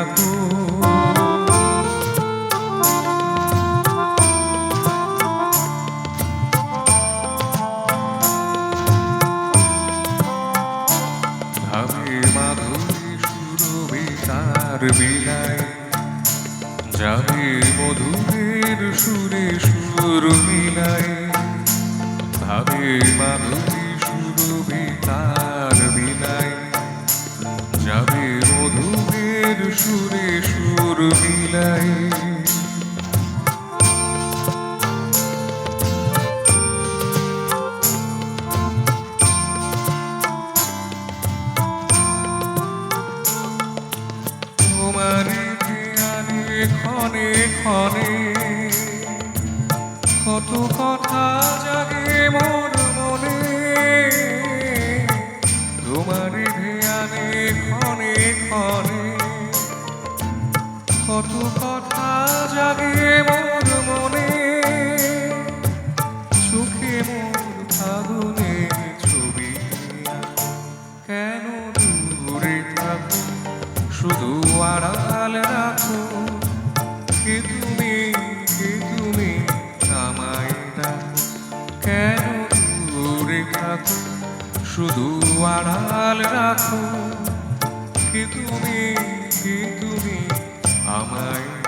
থাকো ভাবে মাধুরী সুরভি তার বিলায় যাবে মধুরের সুরে সুর মিলায়। মধুরের সুরে সুর মিলায় ক্ষণে ক্ষণে, কত কথা জাগে মোর মনে। তোমার ধ্যানে ক্ষণে ক্ষণে কত কথা জাগে মোর মনে। চোখে মোর ফাগুনে ছবি। কেন দূরে থাকো? শুধু আড়াল রাখো। কে তুমি? কে তুমি? আমায় ডাকো। কেন দূরে থাকো? শুধু আড়াল রাখো। কে তুমি? কে তুমি? আমায়